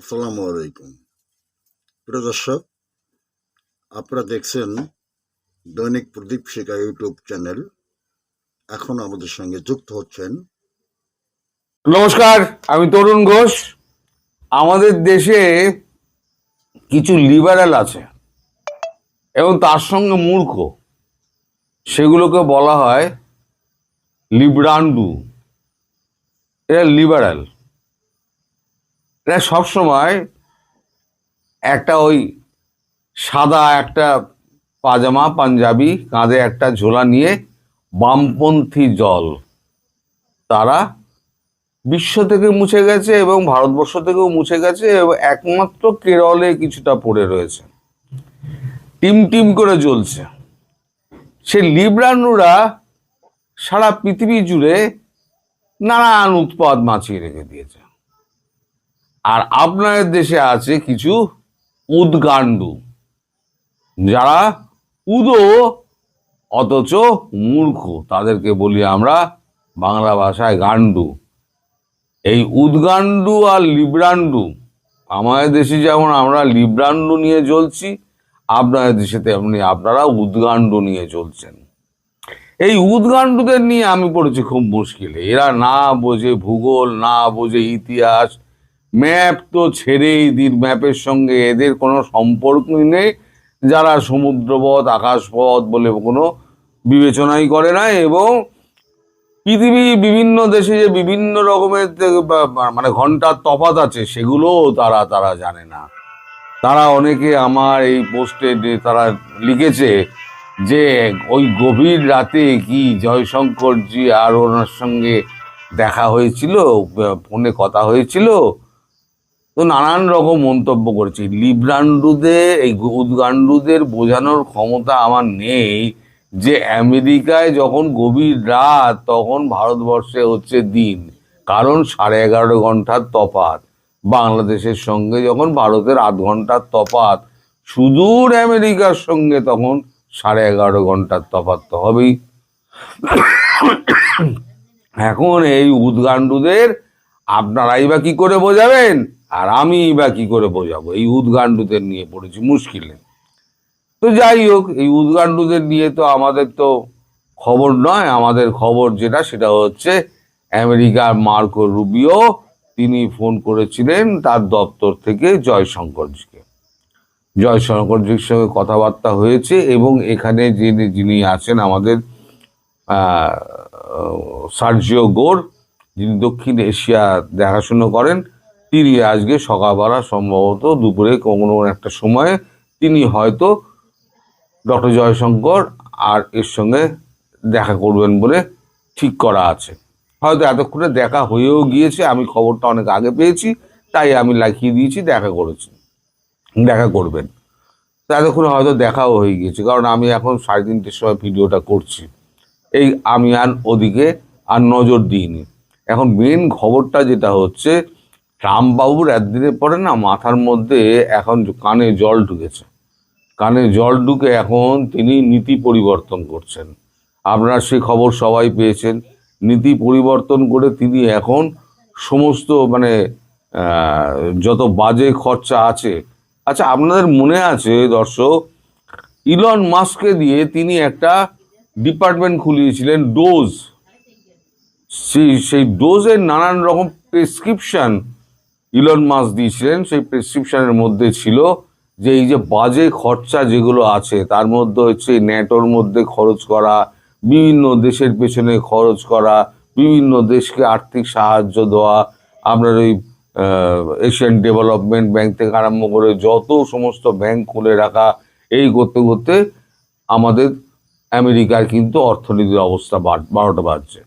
আসসালামু আলাইকুম। প্রিয় দর্শক, আপনারা দেখছেন দৈনিক প্রদীপ শিকা ইউটিউব চ্যানেল। এখন আমাদের সঙ্গে যুক্ত হচ্ছেন নমস্কার, আমি তরুণ ঘোষ। আমাদের দেশে কিছু লিবারেল আছে এবং তার সঙ্গে মূর্খ। সেগুলোকে বলা হয় লিব্রান্ডু এরা লিবারেল এরা সবসময় একটা ওই সাদা একটা পাজামা, পাঞ্জাবি, কাঁধে একটা ঝোলা নিয়ে বামপন্থী জল তারা বিশ্ব থেকে মুছে গেছে এবং ভারতবর্ষ থেকেও মুছে গেছে এবং একমাত্র কেরলে কিছুটা পড়ে রয়েছে। টিম টিম করে জ্বলছে। সে লিব্রানুরা সারা পৃথিবী জুড়ে নানান উৎপাদ মাছিয়ে রেখে দিয়েছে। আর আপনাদের দেশে আছে কিছু উদ্গান্ডু। যারা উদো, অথচ মূর্খ। তাদেরকে বলি আমরা বাংলা ভাষায় গান্ডু। এই উদ্গান্ডু আর লিব্রান্ডু, আমাদের দেশে যেমন আমরা লিব্রান্ডু নিয়ে চলছি, আপনাদের দেশে তেমনি আপনারা উদ্গান্ডু নিয়ে চলছেন। এই উদ্গান্ডুদের নিয়ে আমি পড়েছি খুব মুশকিলে। এরা না বোঝে ভূগোল, না বোঝে ইতিহাস ম্যাপ তো ছেড়েই দিন, ম্যাপের সঙ্গে এদের কোনো সম্পর্কই নেই। যারা সমুদ্রপথ, আকাশপথ বলে কোনো বিবেচনাই করে না এবং পৃথিবী বিভিন্ন দেশে যে বিভিন্ন রকমের মানে ঘণ্টার তফাত আছে, সেগুলোও তারা তারা জানে না। তারা অনেকে আমার এই পোস্টে তারা লিখেছে যে ওই গভীর রাতে কি জয়শঙ্করজি আর ওনার সঙ্গে দেখা হয়েছিল, ফোনে কথা হয়েছিল তো নানান রকম মন্তব্য করেছি। লিব্রান্ডুদের, এই উদ্গান্ডুদের বোঝানোর ক্ষমতা আমার নেই যে আমেরিকায় যখন গভীর রাত, তখন ভারতবর্ষে হচ্ছে দিন। কারণ সাড়ে এগারো ঘণ্টার তফাত বাংলাদেশের সঙ্গে যখন ভারতের আধ ঘণ্টার তফাত সুদূর আমেরিকার সঙ্গে তখন সাড়ে এগারো ঘণ্টার তফাত তো হবেই। এখন এই উদ্গান্ডুদের আপনারাই বা কি করে বোঝাবেন? আর আমি বা কি করে বোঝাবো? এই উদ্গান্ডুদের নিয়ে পড়েছি মুশকিলে তো যাই হোক, এই উদ্গান্ডুদের নিয়ে তো আমাদের তো খবর নয়। আমাদের খবর যেটা, সেটা হচ্ছে আমেরিকার মার্কো রুবিও, তিনি ফোন করেছিলেন তার দপ্তর থেকে জয়শঙ্করজিকে। জয়শঙ্করজির সঙ্গে কথাবার্তা হয়েছে এবং এখানে যিনি যিনি আছেন আমাদের সার্জিও গোর, যিনি দক্ষিণ এশিয়া দেখাশুনো করেন তিনি আজকে সকালবেলা সম্ভবত দুপুরে কোনো একটা সময়ে তিনি হয়তো ডক্টর জয়শঙ্কর আর এর সঙ্গে দেখা করবেন বলে ঠিক করা আছে। হয়তো এতক্ষণে দেখা হয়েও গিয়েছে, আমি খবরটা অনেক আগে পেয়েছি, তাই আমি লিখিয়ে দিয়েছি, দেখা করেছি, দেখা করবেন। এতক্ষণে হয়তো দেখাও হয়ে গিয়েছে, কারণ আমি এখন সাড়ে তিনটের সময় ভিডিওটা করছি। এই আমি আর ওদিকে আর নজর দিইনি। এখন মেন খবরটা যেটা হচ্ছে ট্রাম্প বাবুর একদিনের পরে না, মাথার মধ্যে এখন কানে জল ঢুকেছে। কানে জল ঢুকে এখন তিনি নীতি পরিবর্তন করছেন। আপনারা সেই খবর সবাই পেয়েছেন। নীতি পরিবর্তন করে তিনি এখন সমস্ত মানে যত বাজে খরচা আছে। আচ্ছা আপনাদের মনে আছে দর্শক, ইলন মাস্ককে দিয়ে তিনি একটা ডিপার্টমেন্ট খুলিয়েছিলেন, ডোজ। সেই সেই ডোজের নানান রকম প্রেসক্রিপশন ইলন মাস দিয়েছিলেন, সেই প্রেসক্রিপশনের মধ্যে ছিল যে এই যে বাজে খরচা যেগুলো আছে, তার মধ্যে হচ্ছে ন্যাটোর মধ্যে খরচ করা, বিভিন্ন দেশের পেছনে খরচ করা, বিভিন্ন দেশকে আর্থিক সাহায্য দেওয়া আপনার ওই এশিয়ান ডেভেলপমেন্ট ব্যাংক থেকে আরম্ভ করে যত সমস্ত ব্যাংক খুলে রাখা, এই করতে করতে আমাদের আমেরিকার কিন্তু অর্থনীতির অবস্থা বারোটা বাজছে।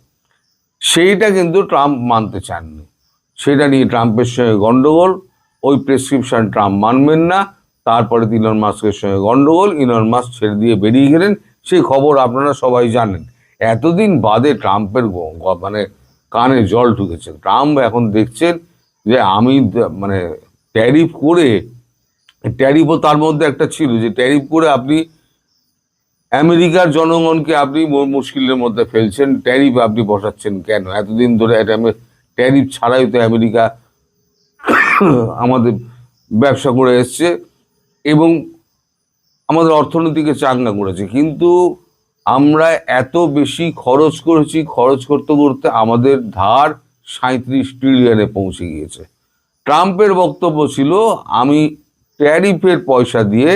সেইটা কিন্তু ট্রাম্প মানতে চাননি। সেটা নিয়ে ট্রাম্পের সঙ্গে গণ্ডগোল ওই প্রেসক্রিপশান ট্রাম্প মানবেন না, তারপরে ইলন মাস্কের সঙ্গে গণ্ডগোল ইলন মাস্ক ছেড়ে দিয়ে বেরিয়ে গেলেন, সেই খবর আপনারা সবাই জানেন। এতদিন বাদে ট্রাম্পের মানে কানে জল ঢুকেছে। ট্রাম্প এখন দেখছেন যে আমি মানে ট্যারিফ করে, ট্যারিফও তার মধ্যে একটা ছিল যে ট্যারিফ করে আপনি আমেরিকার জনগণকে আপনি মুশকিলের মধ্যে ফেলছেন, ট্যারিফ আপনি বসাচ্ছেন কেন? এতদিন ধরে ট্যারিফ ছাড়াই তো আমেরিকা, আমাদের ব্যবসা করে এসছে এবং আমাদের অর্থনীতিকে চাঙ্গা করেছে। কিন্তু আমরা এত বেশি খরচ করেছি, খরচ করতে করতে আমাদের ধার সাঁত্রিশ ট্রিলিয়নে পৌঁছে গিয়েছে। ট্রাম্পের বক্তব্য ছিল, আমি ট্যারিফের পয়সা দিয়ে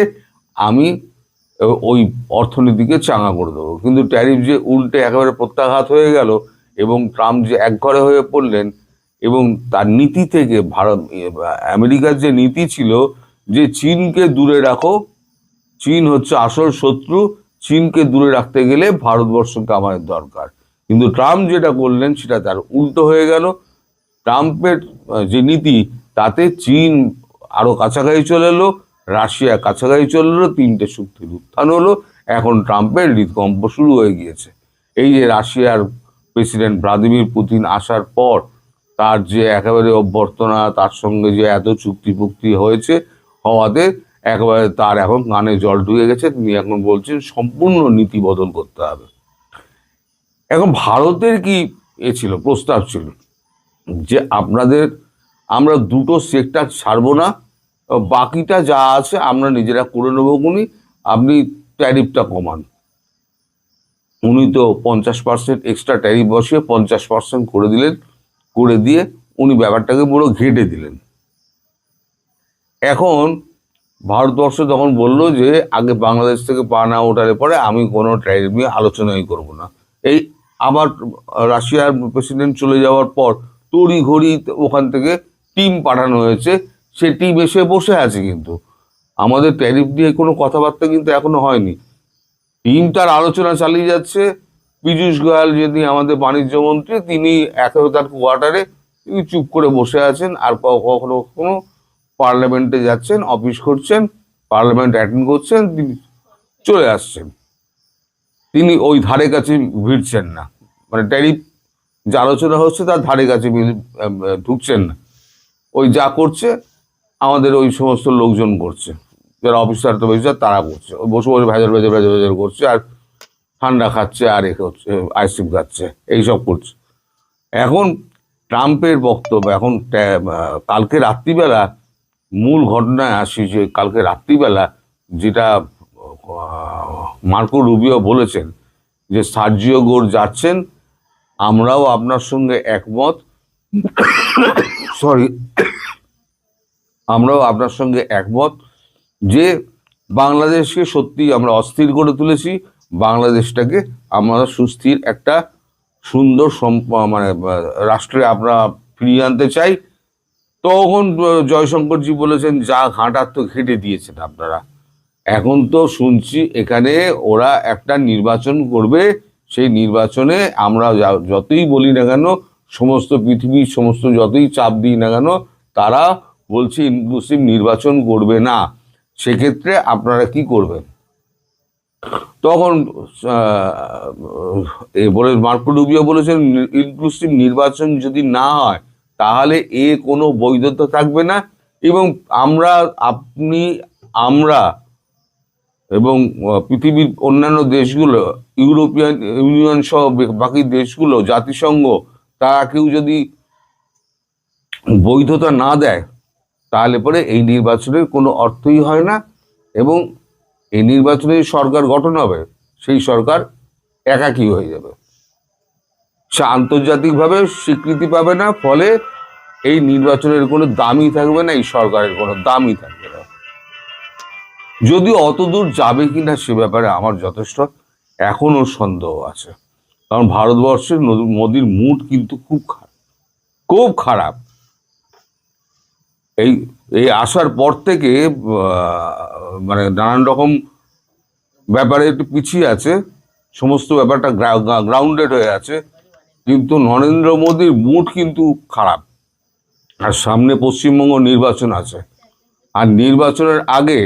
আমি ওই অর্থনীতিকে চাঙ্গা করে দেবো। কিন্তু ট্যারিফ যে উল্টে একেবারে প্রত্যাঘাত হয়ে গেল এবং ট্রাম্প যে একঘরে হয়ে পড়লেন এবং তার নীতি থেকে ভারত, আমেরিকার যে নীতি ছিল যে চীনকে দূরে রাখো, চীন হচ্ছে আসল শত্রু, চীনকে দূরে রাখতে গেলে ভারতবর্ষকে আমাদের দরকার। কিন্তু ট্রাম্প যেটা করলেন সেটা তার উল্টো হয়ে গেল। ট্রাম্পের, যে নীতি, তাতে চীন আরও কাছাকাছি চলে এলো, রাশিয়া কাছাকাছি চলে এলো, তিনটে শক্তির উত্থান হলো, এখন ট্রাম্পের হৃদকম্প শুরু হয়ে গিয়েছে। এই যে রাশিয়ার প্রেসিডেন্ট ভ্লাদিমির পুতিন আসার পর তার যে একেবারে অভ্যর্থনা তার সঙ্গে যে এত চুক্তি ফুক্তি হয়েছে হওয়াতে একেবারে তার এখন কানে জল ঢুকে গেছে। তিনি এখন বলছেন সম্পূর্ণ নীতি বদল করতে হবে। এখন ভারতের কি এ ছিল, প্রস্তাব ছিল? যে আপনাদের, আমরা দুটো সেক্টর ছাড়বো না, বাকিটা যা আছে আমরা নিজেরা করে নেব আপনি ট্যারিফটা কমান। উনি তো পঞ্চাশ পার্সেন্ট এক্সট্রা ট্যারিফ বসিয়ে পঞ্চাশ পার্সেন্ট করে দিলেন, করে দিয়ে উনি ব্যাপারটাকে পুরো ঘেটে দিলেন। এখন ভারতবর্ষ তখন বলল যে, আগে বাংলাদেশ থেকে পা না ওঠার পরে আমি কোনো ট্যারিফ নিয়ে আলোচনাই করব না। এই আবার রাশিয়ার প্রেসিডেন্ট চলে যাওয়ার পর তড়ি ঘড়ি ওখান থেকে টিম পাঠানো হয়েছে, সে টিম এসে বসে আছে কিন্তু। আমাদের ট্যারিফ নিয়ে কোনো কথাবার্তা কিন্তু এখনও হয়নি। টিম তার আলোচনা চালিয়ে যাচ্ছে। পীযূষ গোয়াল যিনি আমাদের বাণিজ্য মন্ত্রী, তিনি একেবারে তার কোয়ার্টারে তিনি চুপ করে বসে আছেন, আর কখনো কখনো পার্লামেন্টে যাচ্ছেন অফিস করছেন পার্লামেন্ট অ্যাটেন্ড করছেন, তিনি চলে আসছেন। তিনি ওই ধারে কাছে ভিড়ছেন না। মানে ট্যারিফ যে আলোচনা হচ্ছে, তার ধারে কাছে ঢুকছেন না। ওই যা করছে, আমাদের ওই সমস্ত লোকজন করছে। যারা অফিসার তো অফিসার তারা করছে। বসে বসে ভেজাল ভেজাল ভেজাল ভেজাল করছে আর ঠান্ডা খাচ্ছে আর এ হচ্ছে আইসক্রিম খাচ্ছে, এইসব করছে। এখন ট্রাম্পের বক্তব্য, এখন কালকে রাত্রিবেলা মূল ঘটনায় আসি যে কালকে রাত্রিবেলা যেটা মার্কো রুবিও বলেছেন যে সার্জিও গোর যাচ্ছেন, আমরাও আপনার সঙ্গে একমত। সরি আমরাও আপনার সঙ্গে একমত। যে বাংলাদেশকে সত্যি আমরা অস্থির করে তুলেছি, বাংলাদেশটাকে আমরা সুস্থির একটা সুন্দর সম্প- মানে রাষ্ট্রে আমরা ফিরিয়ে আনতে চাই। তখন জয়শঙ্করজি বলেছেন, যা ঘাঁটার তো ঘেঁটে দিয়েছেন আপনারা। এখন তো শুনছি এখানে ওরা একটা নির্বাচন করবে, সেই নির্বাচনে আমরা যতই বলি না কেন, সমস্ত পৃথিবীর সমস্ত যতই চাপ দিই না কেন, তারা বলছে ইনক্লুসিভ নির্বাচন করবে না। সেক্ষেত্রে আপনারা কি করবেন? তখন বলে, মার্কো বলেছেন ইনক্লুসিভ নির্বাচন যদি না হয়, তাহলে এ কোনো বৈধতা থাকবে না। এবং আমরা, আপনি, আমরা এবং পৃথিবীর অন্যান্য দেশগুলো, ইউরোপিয়ান ইউনিয়ন সহ বাকি দেশগুলো, জাতিসংঘ, তারা কেউ যদি বৈধতা না দেয় তাহলে পরে এই নির্বাচনের কোনো অর্থই হয় না এবং এই নির্বাচনে সরকার গঠন হবে, সেই সরকার একাকী হয়ে যাবে। সে আন্তর্জাতিকভাবে স্বীকৃতি পাবে না, ফলে এই নির্বাচনের কোনো দামই থাকবে না, এই সরকারের কোনো দামই থাকবে না। যদিও অতদূর যাবে কিনা সে ব্যাপারে আমার যথেষ্ট এখনও সন্দেহ আছে। কারণ ভারতবর্ষের মোদির মুড কিন্তু খুব খারাপ। খুব খারাপ। এই এই আসার পর থেকে মানে নানান রকম ব্যাপারে একটু পিছিয়ে আছে। সমস্ত ব্যাপারটা গ্রাউন্ডেড হয়ে আছে। কিন্তু নরেন্দ্র মোদীর মুড কিন্তু খারাপ। আর সামনে পশ্চিমবঙ্গ নির্বাচন আছে। আর নির্বাচনের আগে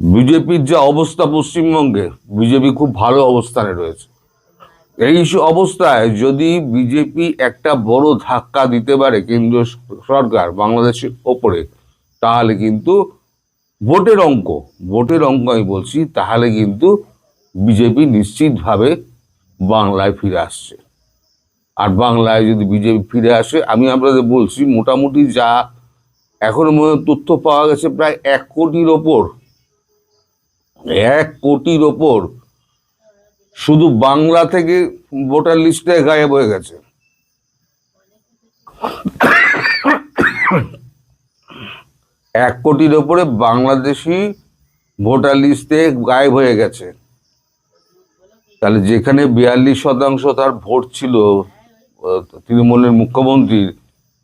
বিজেপির যা অবস্থা পশ্চিমবঙ্গে, বিজেপি খুব ভালো অবস্থানে রয়েছে। এই অবস্থায় যদি বিজেপি একটা বড় ধাক্কা দিতে পারে কেন্দ্রীয় সরকার বাংলাদেশের ওপরে, তাহলে কিন্তু ভোটের অঙ্ক ভোটের অঙ্ক আমি বলছি, তাহলে কিন্তু বিজেপি নিশ্চিতভাবে বাংলায় ফিরে আসছে। আর বাংলায় যদি বিজেপি ফিরে আসে, আমি আপনাদের বলছি, মোটামুটি যা এখনও মনে তথ্য পাওয়া গেছে, প্রায় এক কোটির ওপর, এক কোটির ওপর শুধু বাংলা থেকে ভোটার লিস্টে গায়েব হয়ে গেছে। এক কোটির ওপরে বাংলাদেশি ভোটার লিস্টে গায়েব হয়ে গেছে। তাহলে যেখানে বিয়াল্লিশ শতাংশ তার ভোট ছিল তৃণমূলের মুখ্যমন্ত্রীর,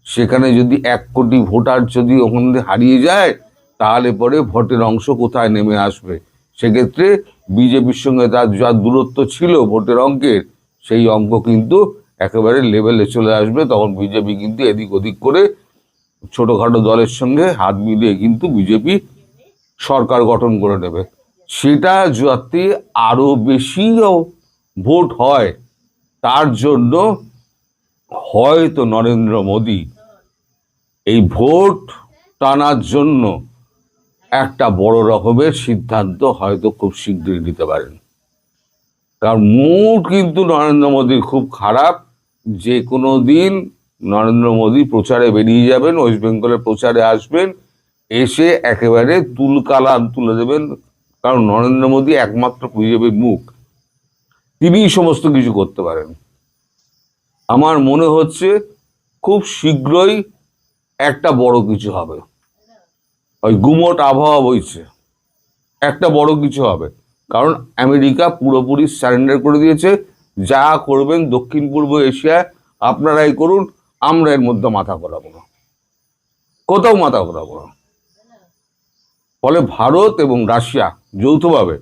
সেখানে যদি এক কোটি ভোটার যদি ওখান থেকে হারিয়ে যায়, তাহলে পরে ভোটের অংশ কোথায় নেমে আসবে? সেক্ষেত্রে বিজেপির সঙ্গে তার যা দূরত্ব ছিল ভোটের অঙ্কের, সেই অঙ্ক কিন্তু একেবারে লেভেলে চলে আসবে। তখন বিজেপি কিন্তু এদিক ওদিক করে ছোটোখাটো দলের সঙ্গে হাত মিলিয়ে কিন্তু বিজেপি সরকার গঠন করে নেবে। সেটা যাতে আরও বেশিও ভোট হয়, তার জন্য হয়তো নরেন্দ্র মোদী এই ভোট টানার জন্য একটা বড় রকমের সিদ্ধান্ত হয়তো খুব শীঘ্রই নিতে পারেন। কারণ মুড কিন্তু নরেন্দ্র মোদীর খুব খারাপ। যে কোনো দিন নরেন্দ্র মোদী প্রচারে বেরিয়ে যাবেন, ওয়েস্ট বেঙ্গলের প্রচারে আসবেন, এসে একেবারে তুলকালাম তুলে দেবেন, কারণ নরেন্দ্র মোদী একমাত্র বিজেপির মুখ। তিনিই সমস্ত কিছু করতে পারেন। আমার মনে হচ্ছে খুব শীঘ্রই একটা বড় কিছু হবে। ওই গুমট আবহাওয়া বইছে। একটা বড় কিছু হবে। কারণ আমেরিকা পুরোপুরি সারেন্ডার করে দিয়েছে। যা করবেন দক্ষিণ পূর্ব এশিয়ায়, আপনারাই করুন, আমরা এর মধ্যে মাথা করাবো না। কোথাও মাথা করাবো না। ফলে ভারত এবং রাশিয়া যৌথভাবে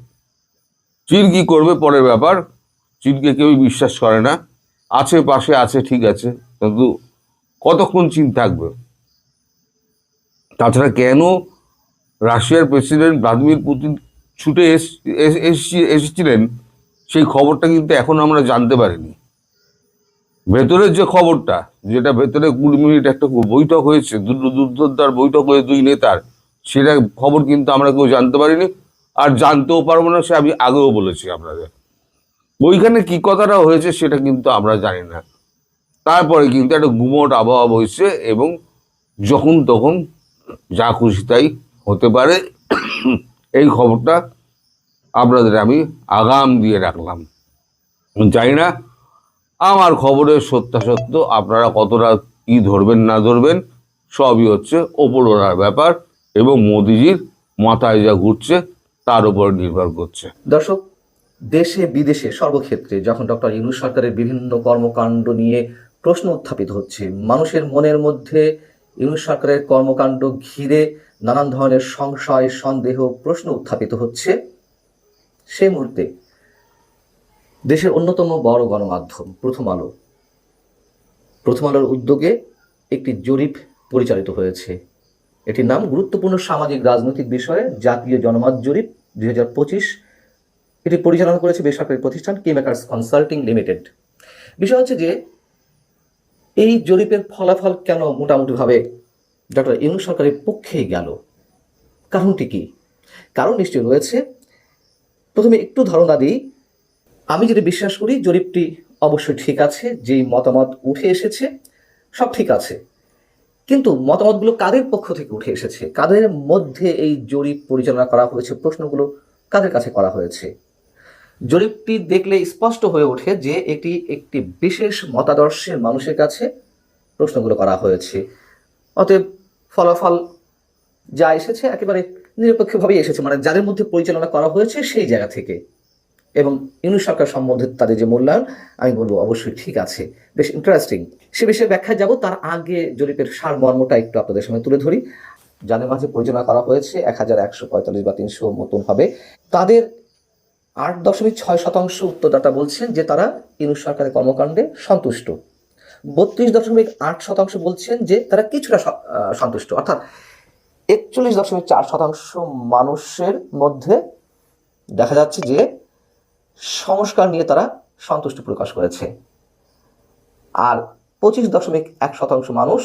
চীন কি করবে পরের ব্যাপার, চীনকে কেউই বিশ্বাস করে না। আছে পাশে, আছে ঠিক আছে। কিন্তু কতক্ষণ চীন থাকবে? তাছাড়া কেন রাশিয়ার প্রেসিডেন্ট ভ্লাদিমির পুতিন ছুটে এস- এস- এসেছি- এসেছিলেন, সেই খবরটা কিন্তু এখন আমরা জানতে পারিনি। ভেতরের যে খবরটা, যেটা ভেতরে কুড়ি মিনিট একটা বৈঠক হয়েছে দুটো দুর্ধর বৈঠক হয়ে দুই নেতার, সেটা খবর কিন্তু আমরা কেউ জানতে পারিনি, আর জানতেও পারব না, সে আমি আগেও বলেছি আপনাদের। ওইখানে কি কথাটা হয়েছে সেটা কিন্তু আমরা জানি না। তারপরে কিন্তু একটা গুমট আবহাওয়া বইছে এবং যখন, তখন যা খুশি তাই হতে পারে। এই খবরটা আপনাদের আমি আগাম দিয়ে রাখলাম। জানি না আমার খবরের সত্যাসত্য আপনারা কতটা কি ধরবেন, না ধরবেন, সবই হচ্ছে ওপরওয়ালার ব্যাপার এবং মোদিজির মাথায় যা ঘুরছে তার উপর নির্ভর করছে। দর্শক, দেশে বিদেশে সর্বক্ষেত্রে যখন ডক্টর ইউনুস সরকারের বিভিন্ন কর্মকাণ্ড নিয়ে প্রশ্ন উত্থাপিত হচ্ছে, মানুষের মনের মধ্যে ইউনুস সরকারের কর্মকাণ্ড ঘিরে নানান ধরনের সংশয়, সন্দেহ, প্রশ্ন উত্থাপিত হচ্ছে। সেই মুহূর্তে দেশের অন্যতম বড় গণমাধ্যম, প্রথম আলো। প্রথম আলোর উদ্যোগে একটি জরিপ পরিচালিত হয়েছে। এটির নাম গুরুত্বপূর্ণ সামাজিক রাজনৈতিক বিষয়ে জাতীয় জনমত জরিপ দুই হাজার পঁচিশ। এটি পরিচালনা করেছে বেসরকারি প্রতিষ্ঠান কি মেকার্স কনসাল্টিং লিমিটেড। বিষয় হচ্ছে যে এই জরিপের ফলাফল কেন মোটামুটিভাবে ডক্টর ইনু সরকারের পক্ষেই গেল? কারণটি কি? কারণ নিশ্চয়ই রয়েছে। প্রথমে একটু ধারণা দিই। আমি যেটা বিশ্বাস করি, জরিপটি অবশ্যই ঠিক আছে, যেই মতামত উঠে এসেছে, সব ঠিক আছে। কিন্তু মতামতগুলো কাদের পক্ষ থেকে উঠে এসেছে? কাদের মধ্যে এই জরিপ পরিচালনা করা হয়েছে? প্রশ্নগুলো কাদের কাছে করা হয়েছে? জরিপটি দেখলে স্পষ্ট হয়ে ওঠে যে এটি একটি বিশেষ মতাদর্শের মানুষের কাছে প্রশ্নগুলো করা হয়েছে। অতএব ফলাফল যা এসেছে একেবারে নিরপেক্ষভাবেই এসেছে মানে যাদের মধ্যে পরিচালনা করা হয়েছে সেই জায়গা থেকে। এবং ইউনিট সরকার সম্বন্ধে তাদের যে মূল্যায়ন, আমি বলব অবশ্যই ঠিক আছে। বেশ ইন্টারেস্টিং সে বিষয়ে ব্যাখ্যা যাব, তার আগে জরিপের সারমর্মটা একটু আপনাদের সামনে তুলে ধরি। যাদের মাঝে পরিচালনা করা হয়েছে, এক হাজার একশো পঁয়তাল্লিশ বা তিনশো মতন হবে, তাদের আট দশমিক ছয় শতাংশ উত্তরদাতা বলছেন যে তারা ইউনুস সরকারের কর্মকাণ্ডে সন্তুষ্ট। বত্রিশ দশমিক আট শতাংশ বলছেন যে তারা কিছুটা সন্তুষ্ট। অর্থাৎ একচল্লিশ দশমিক চার শতাংশ মানুষের মধ্যে দেখা যাচ্ছে যে সংস্কার নিয়ে তারা সন্তুষ্ট প্রকাশ করেছে। আর পঁচিশ দশমিক এক শতাংশ মানুষ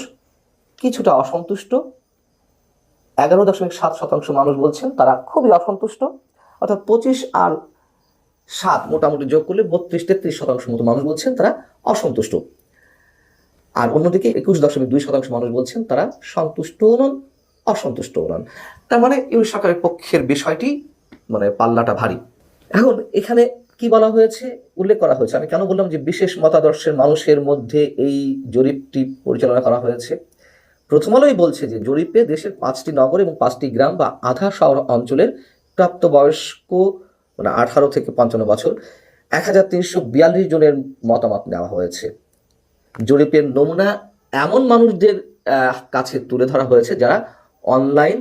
কিছুটা অসন্তুষ্ট। এগারো দশমিক সাত শতাংশ মানুষ বলছেন তারা খুবই অসন্তুষ্ট। অর্থাৎ পঁচিশ আর সাত, মোটামুটি যোগ করলে বত্রিশ, তেত্রিশ শতাংশ মতো মানুষ বলছেন তারা অসন্তুষ্ট। আর অন্যদিকে একুশ দশমিক দুই শতাংশ মানুষ বলছেন তারা সন্তুষ্ট নন, অসন্তুষ্ট নন। তার মানে ইউনিট সরকারের পক্ষের বিষয়টি মানে পাল্লাটা ভারী। এখন এখানে কি বলা হয়েছে? উল্লেখ করা হয়েছে। আমি কেন বললাম যে বিশেষ মতাদর্শের মানুষের মধ্যে এই জরিপটি পরিচালনা করা হয়েছে? প্রথম আলোই বলছে যে জরিপে দেশের পাঁচটি নগর এবং পাঁচটি গ্রাম বা আধা শহর অঞ্চলের প্রাপ্তবয়স্ক মানে আঠারো থেকে পঞ্চান্ন বছর, এক হাজার তিনশো বিয়াল্লিশ জনের মতামত নেওয়া হয়েছে। জরিপের নমুনা এমন মানুষদের কাছে তুলে ধরা হয়েছে যারা অনলাইন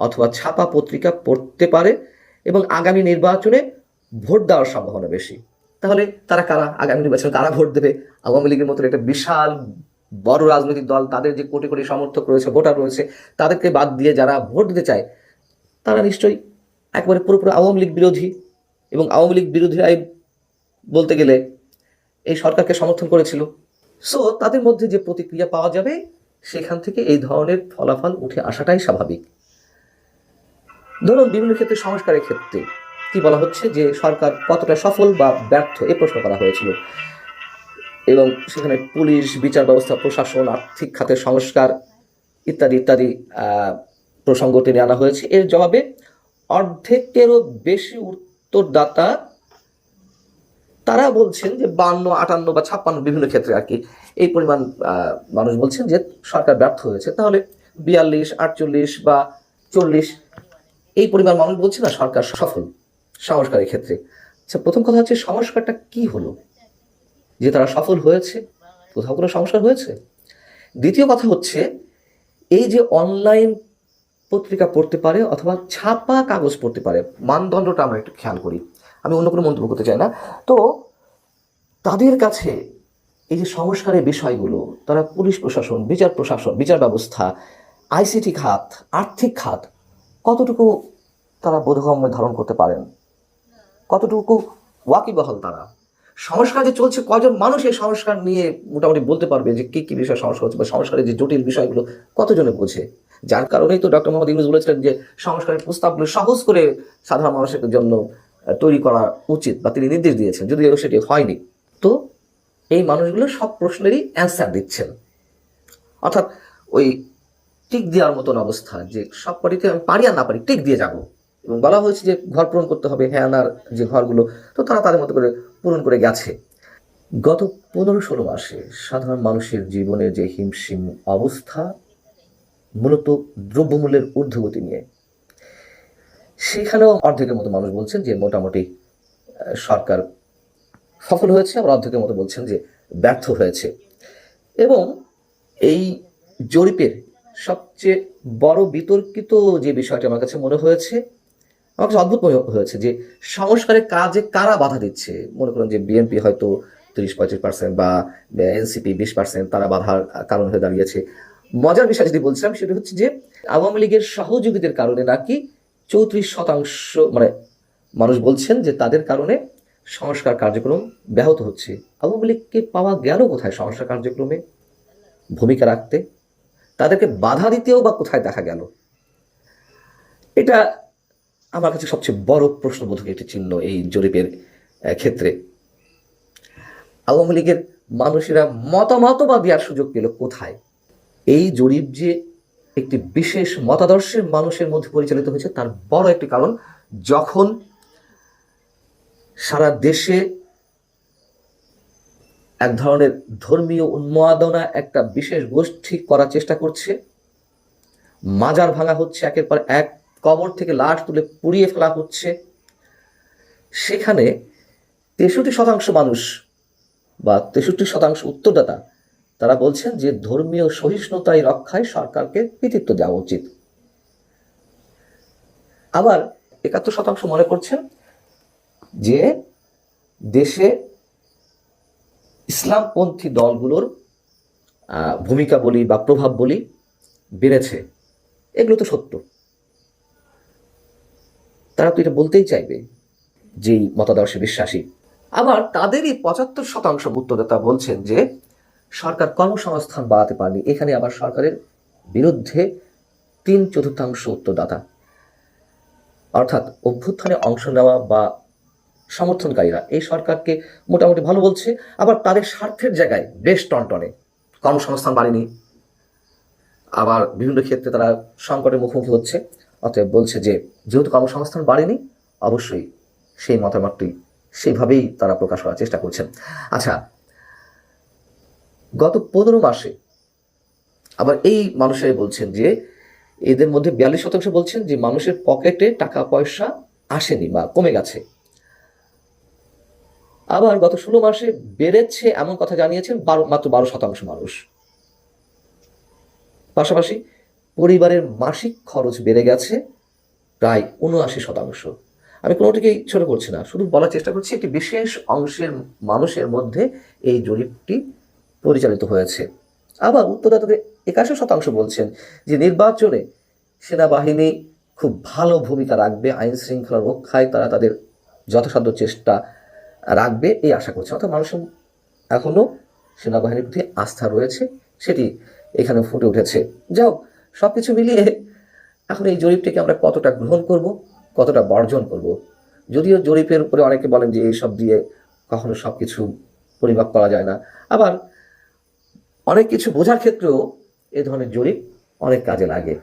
অথবা ছাপা পত্রিকা পড়তে পারে এবং আগামী নির্বাচনে ভোট দেওয়ার সম্ভাবনা বেশি। তাহলে তারা কারা? আগামী নির্বাচনে কারা ভোট দেবে? আওয়ামী লীগের মতো একটা বিশাল বড় রাজনৈতিক দল, তাদের যে কোটি কোটি সমর্থক রয়েছে, ভোটার রয়েছে, তাদেরকে বাদ দিয়ে যারা ভোট দিতে চায়, তারা নিশ্চয়ই একবারে পুরোপুরি আওয়ামী লীগ বিরোধী এবং আওয়ামী লীগ বিরোধীরাই বলতে গেলে এই সরকারকে সমর্থন করেছিল। সো তাদের মধ্যে যে প্রতিক্রিয়া পাওয়া যাবে, সেখান থেকে এই ধরনের ফলাফল উঠে আসাটাই স্বাভাবিক। ধরুন বিভিন্ন ক্ষেত্রে সংস্কারের ক্ষেত্রে কি বলা হচ্ছে যে সরকার কতটা সফল বা ব্যর্থ, এ প্রশ্ন করা হয়েছিল। এবং সেখানে পুলিশ, বিচার ব্যবস্থা, প্রশাসন, আর্থিক খাতের সংস্কার ইত্যাদি ইত্যাদি প্রসঙ্গ টেনে আনা হয়েছে। এর জবাবে অর্ধেকেরও বেশি উত্তরদাতা, তারা বলছেন যে বান্ন, আটান্ন বা ছাপ্পান্ন বিভিন্ন ক্ষেত্রে আর কি এই পরিমাণ মানুষ বলছেন যে সরকার ব্যর্থ হয়েছে। তাহলে বিয়াল্লিশ, আটচল্লিশ বা চল্লিশ এই পরিমাণ মানুষ বলছে না সরকার সফল সংস্কারের ক্ষেত্রে। আচ্ছা প্রথম কথা হচ্ছে সংস্কারটা কি হলো? যে তারা সফল হয়েছে, কোথাও কোনো সংস্কার হয়েছে? দ্বিতীয় কথা হচ্ছে এই যে অনলাইন পত্রিকা পড়তে পারে অথবা ছাপা কাগজ পড়তে পারে। মানদণ্ডটা আমরা একটু খেয়াল করি। আমি অন্য কোনো মন্তব্য করতে চাই না। তো তাদের কাছে এই যে সংস্কারের বিষয়গুলো, তারা পুলিশ প্রশাসন, বিচার প্রশাসন, বিচার ব্যবস্থা, আইসিটি খাত, আর্থিক খাত, কতটুকু তারা বোধগম্য ধারণ করতে পারেন? কতটুকু ওয়াকিবহল তারা? সংস্কার যে চলছে কজন মানুষ এই সংস্কার নিয়ে মোটামুটি বলতে পারবে যে কি কি বিষয় সংস্কার হচ্ছে বা সংস্কারের যে জটিল বিষয়গুলো কতজনে বোঝে? যার কারণেই তো ডক্টর মোহাম্মদ ইউনুস বলেছিলেন যে সংস্কারের প্রস্তাবগুলো সহজ করে সাধারণ মানুষের জন্য তৈরি করা উচিত বা তিনি নির্দেশ দিয়েছেন, যদিও সেটি হয়নি। তো এই মানুষগুলো সব প্রশ্নেরই অ্যান্সার দিচ্ছেন। অর্থাৎ ওই টিক দেওয়ার মতন অবস্থা যে সব কটিতে আমি পারি আর না পারি, টিক দিয়ে যাব। এবং বলা হয়েছে যে ঘর পূরণ করতে হবে হ্যাঁ আনার যে ঘরগুলো, তো তারা তাদের মতো করে পূরণ করে গেছে। গত পনেরো ষোলো মাসে সাধারণ মানুষের জীবনে যে হিমশিম অবস্থা মূলত দ্রব্যমূল্যের ঊর্ধ্বগতি নিয়ে। সেখানেও অর্ধেকের মতো মানুষ বলছেন যে মোটামুটি সরকার সফল হয়েছে, আবার অর্ধেকের মতো বলছেন যে ব্যর্থ হয়েছে। এবং এই জরিপের সবচেয়ে বড় বিতর্কিত যে বিষয়টি আমার কাছে মনে হয়েছে আমার কাছে অদ্ভুত মনে হয়েছে যে সংস্কারের কাজে কারা বাধা দিচ্ছে? মনে করেন যে বিএনপি হয়তো তিরিশ, পঁয়ত্রিশ পার্সেন্ট বা এনসিপি বিশ পার্সেন্ট তারা বাধার কারণ হয়ে দাঁড়িয়েছে। মজার বিষয় যদি বলছিলাম সেটা হচ্ছে যে আওয়ামী লীগের সহযোগীদের কারণে নাকি চৌত্রিশ শতাংশ মানে মানুষ বলছেন যে তাদের কারণে সংস্কার কার্যক্রম ব্যাহত হচ্ছে। আওয়ামী লীগকে পাওয়া গেল কোথায় সংস্কার কার্যক্রমে? ভূমিকা রাখতে? তাদেরকে বাধা দিতেও বা কোথায় দেখা গেল? এটা আমার কাছে সবচেয়ে বড় প্রশ্নবোধক একটি চিহ্ন এই জরিপের ক্ষেত্রে। আওয়ামী লীগের মানুষেরা মতামত বা দেওয়ার সুযোগ পেল কোথায়? এই জরিপ যে একটি বিশেষ মতাদর্শের মানুষের মধ্যে পরিচালিত হয়েছে, তার বড় একটি কারণ যখন সারা দেশে এক ধরনের ধর্মীয় উন্মাদনা একটা বিশেষ গোষ্ঠী করার চেষ্টা করছে, মাজার ভাঙা হচ্ছে একের পর এক কবর থেকে লাশ তুলে পুড়িয়ে ফেলা হচ্ছে। সেখানে তেষট্টি শতাংশ মানুষ বা তেষট্টি শতাংশ উত্তরদাতা, তারা বলছেন যে ধর্মীয় সহিষ্ণুতাই রক্ষায় সরকারকে কৃতিত্ব দেওয়া উচিত। আবার একাত্তর শতাংশ মনে করছেন যে দেশে ইসলামপন্থী দলগুলোর ভূমিকা বলি বা প্রভাব বলি বেড়েছে। এগুলো তো সত্য। তারা তো এটা বলতেই চাইবে যেই মতাদর্শে বিশ্বাসী। আবার তাদেরই পঁচাত্তর শতাংশ উত্তরদাতা বলছেন যে, সরকার কর্মসংস্থান বাড়াতে পারেনি। এখানে আবার সরকারের বিরুদ্ধে তিন চতুর্থাংশ উত্তরদাতা। অর্থাৎ অভ্যুত্থানে অংশ নেওয়া বা সমর্থনকারীরা এই সরকারকে মোটামুটি ভালো বলছে। আবার তাদের স্বার্থের জায়গায় বেশ টনটনে কর্মসংস্থান বাড়েনি। আবার বিভিন্ন ক্ষেত্রে তারা সংকটের মুখোমুখি হচ্ছে। অতএব বলছে যে, যেহেতু কর্মসংস্থান বাড়েনি, অবশ্যই সেই মতামতটি সেইভাবেই তারা প্রকাশ করার চেষ্টা করছেন। আচ্ছা গত পনেরো মাসে আবার এই মানুষেরাই বলছেন যে, এদের মধ্যে বিয়াল্লিশ শতাংশ বলছেন যে, মানুষের পকেটে টাকা পয়সা আসেনি বা কমে গেছে। আবার গত ষোলো মাসে বেড়েছে এমন কথা জানিয়েছেন বারো, মাত্র বারো শতাংশ মানুষ। পাশাপাশি পরিবারের মাসিক খরচ বেড়ে গেছে প্রায় উনআশি শতাংশ। আমি কোনোটিকেই ছোট করছি না, শুধু বলার চেষ্টা করছি একটি বিশেষ অংশের মানুষের মধ্যে এই জরিপটি পরিচালিত হয়েছে। আবার উত্তরদাতাদের একাশি শতাংশ বলছেন যে নির্বাচনে সেনাবাহিনী খুব ভালো ভূমিকা রাখবে, আইন শৃঙ্খলা রক্ষায় তারা তাদের যথাসাধ্য চেষ্টা রাখবে, এই আশা করছে। অর্থাৎ মানুষের এখনও সেনাবাহিনীর প্রতি আস্থা রয়েছে, সেটি এখানে ফুটে উঠেছে। যাও সব কিছু মিলিয়ে এখন এই জরিপটিকে আমরা কতটা গ্রহণ করব, কতটা বর্জন করব? যদিও জরিপের উপরে অনেকে বলেন যে এইসব দিয়ে কখনো সব কিছু পরিমাপ করা যায় না। আবার অনেক কিছু বোঝার ক্ষেত্রেও এ ধরনের জরিপ অনেক কাজে লাগে।